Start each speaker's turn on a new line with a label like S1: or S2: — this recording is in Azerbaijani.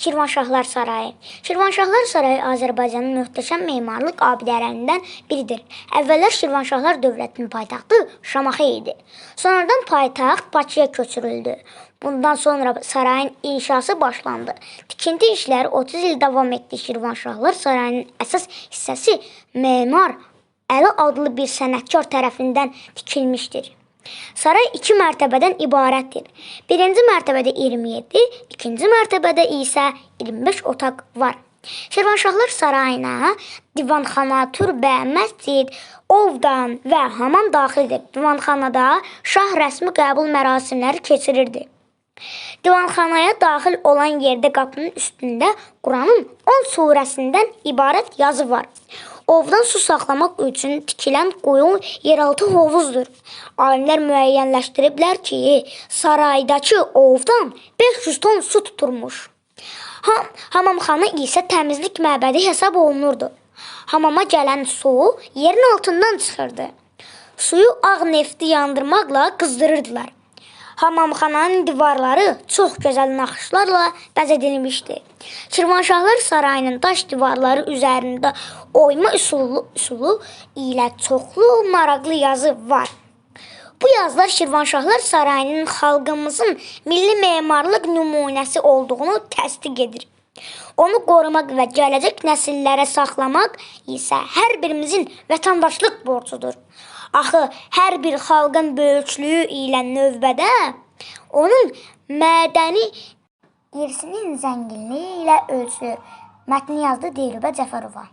S1: Şirvanşahlar Sarayı. Şirvanşahlar Sarayı Azərbaycanın möhtəşəm memarlıq abidələrindən biridir. Əvvəllər Şirvanşahlar dövlətinin paytaxtı Şamaxı idi. Sonradan paytaxt Bakıya köçürüldü. Bundan sonra sarayın inşası başlandı. Tikinti işləri 30 il davam etdi. Şirvanşahlar Sarayının əsas hissəsi memar Əli adlı bir sənətkar tərəfindən tikilmişdir. Saray iki mərtəbədən ibarətdir. Birinci mərtəbədə 27, ikinci mərtəbədə isə 25 otaq var. Şirvanşahlar sarayına divanxana, türbə, məscid, ovdan və hamam daxildir. Divanxanada şah rəsmi qəbul mərasimləri keçirirdi. Divanxanaya daxil olan yerdə qapının üstündə Quranın 10 surəsindən ibarət yazı var. Ovdan su saxlamaq üçün tikilən quyu yeraltı hovuzdur. Alimlər müəyyənləşdiriblər ki, saraydakı ovdan 500 ton su tuturmuş. Ham, hamamxana isə təmizlik məbədi hesab olunurdu. Hamama gələn su yerin altından çıxırdı. Suyu ağ nefti yandırmaqla qızdırırdılar. Hamamxananın divarları çox gözəl naxışlarla bəzədilmişdi. Şirvanşahlar sarayının daş divarları üzərində oyma üsulu, üsulu ilə çoxlu maraqlı yazı var. Bu yazılar Şirvanşahlar sarayının xalqımızın milli memarlıq nümunəsi olduğunu təsdiq edir. Onu qorumaq və gələcək nəsillərə saxlamaq isə hər birimizin vətəndaşlıq borcudur. Axı hər bir xalqın böyüklüyü ilə növbədə onun mədəni irsinin zənginliyi ilə ölçülür. Mətni yazdı Dilrubə Cəfərova.